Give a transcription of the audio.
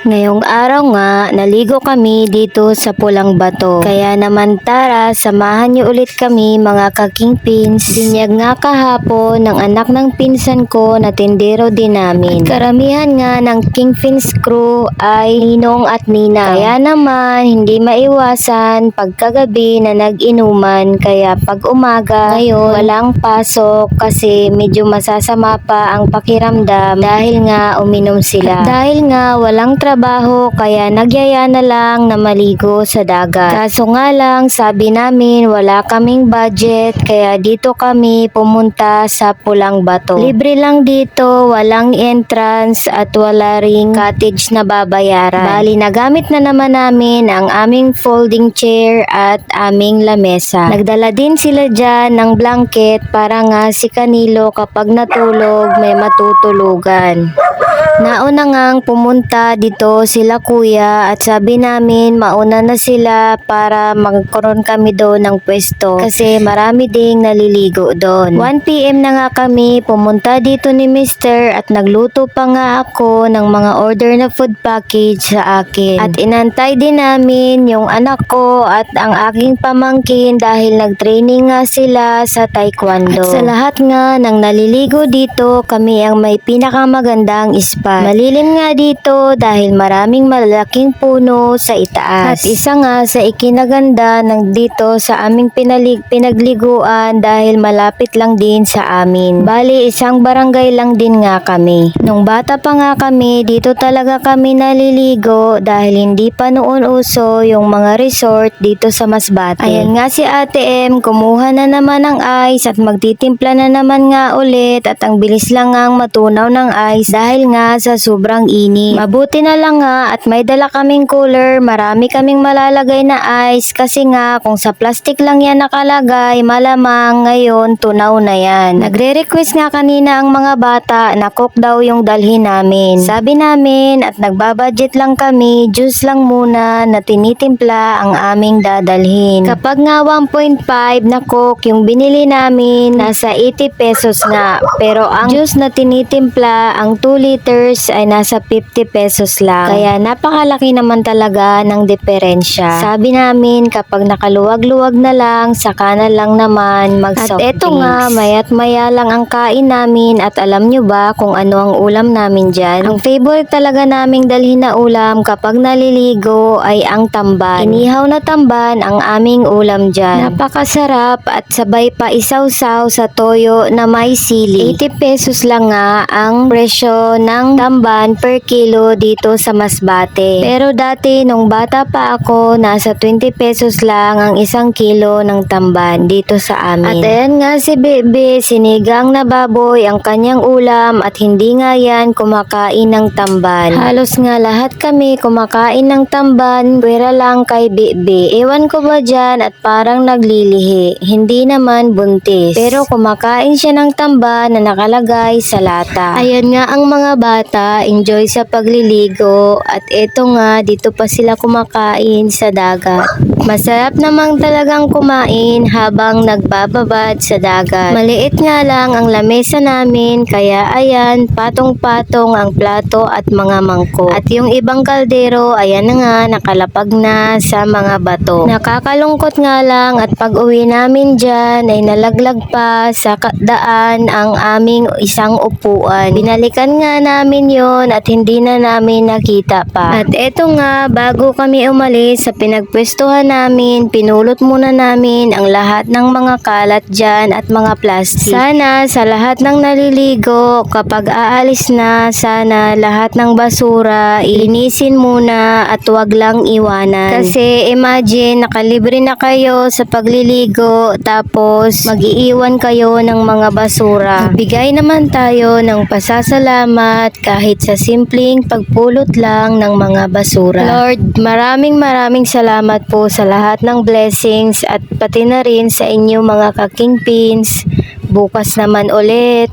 Ngayong araw nga, naligo kami dito sa Pulang Bato. Kaya naman tara, samahan niyo ulit kami mga kakingpins. Binyag nga kahapon ng anak ng pinsan ko na tindero din namin. Karamihan nga ng Kingpins crew ay ninong at nina. Kaya naman, hindi maiwasan pagkagabi na nag-inuman. Kaya pag umaga, ngayon, walang pasok kasi medyo masasama pa ang pakiramdam dahil nga uminom sila. At dahil nga walang trabaho kaya nagyaya na lang na maligo sa dagat. Kaso nga lang sabi namin wala kaming budget kaya dito kami pumunta sa Pulang Bato. Libre lang dito, walang entrance at wala ring cottage na babayaran. Bali nagamit na naman namin ang aming folding chair at aming lamesa. Nagdala din sila dyan ng blanket para nga si Kanilo kapag natulog may matutulugan. Nauna ngang pumunta dito sila kuya at sabi namin mauna na sila para magkaroon kami doon ng pwesto kasi marami ding naliligo doon. 1pm na nga kami pumunta dito ni Mister at nagluto pa nga ako ng mga order na food package sa akin. At inantay din namin yung anak ko at ang aking pamangkin dahil nagtraining nga sila sa taekwondo. At sa lahat nga ng naliligo dito kami ang may pinakamagandang spot. Malilim nga dito dahil maraming malaking puno sa itaas. At isa nga sa ikinaganda ng dito sa aming pinalig pinagliguan dahil malapit lang din sa amin. Bali isang barangay lang din nga kami. Nung bata pa nga kami dito talaga kami naliligo dahil hindi pa noon uso yung mga resort dito sa Masbate. Ayan nga si Ate M kumuha na naman ng ice at magtitimpla na naman nga ulit at ang bilis lang ngang matunaw ng ice dahil nga sa sobrang init. Mabuti na lang nga at may dala kaming cooler, marami kaming malalagay na ice kasi nga kung sa plastic lang yan nakalagay, malamang ngayon tunaw na yan. Nagre-request nga kanina ang mga bata na coke daw yung dalhin namin. Sabi namin at nagbabudget lang kami, juice lang muna na tinitimpla ang aming dadalhin. Kapag nga 1.5 na coke yung binili namin, nasa 80 pesos nga. Pero ang juice na tinitimpla, ang 2 liters ay nasa 50 pesos lang. Kaya napakalaki naman talaga ng diferensya. Sabi namin kapag nakaluwag-luwag na lang, saka na lang naman mag At eto nga, mayat maya lang ang kain namin at alam nyo ba kung ano ang ulam namin dyan? Ang favorite talaga naming dalhin na ulam kapag naliligo ay ang tamban. Inihaw na tamban ang aming ulam dyan. Napakasarap at sabay pa isawsaw sa toyo na may sili. 80 pesos lang nga ang presyo ng tamban per kilo dito sa Masbate. Pero dati nung bata pa ako, nasa 20 pesos lang ang isang kilo ng tamban dito sa amin. At ayan nga si Bebe, sinigang na baboy ang kanyang ulam at hindi nga yan kumakain ng tamban. Halos nga lahat kami kumakain ng tamban, pwera lang kay Bebe. Ewan ko ba dyan at parang naglilihi. Hindi naman buntis. Pero kumakain siya ng tamban na nakalagay sa lata. Ayan nga ang mga bata, enjoy sa pagliligo at eto nga dito pa sila kumakain sa dagat. Masarap namang talagang kumain habang nagbababad sa dagat. Maliit nga lang ang lamesa namin kaya ayan patong-patong ang plato at mga mangkok. At yung ibang kaldero ayan na nga nakalapag na sa mga bato. Nakakalungkot nga lang at pag uwi namin dyan ay nalaglag pa sa daan ang aming isang upuan. Binalikan nga namin yon at hindi na namin nakita pa. At eto nga, bago kami umalis sa pinagpwestuhan namin, pinulot muna namin ang lahat ng mga kalat dyan at mga plastic. Sana sa lahat ng naliligo, kapag aalis na, sana lahat ng basura, ilinisin muna at wag lang iwanan. Kasi imagine, nakalibre na kayo sa pagliligo, tapos mag-iiwan kayo ng mga basura. Bigay naman tayo ng pasasalamat kahit sa simpleng pagpulot lang ng mga basura. Lord, maraming maraming salamat po sa lahat ng blessings at pati na rin sa inyo mga kakingpins. Bukas naman ulit.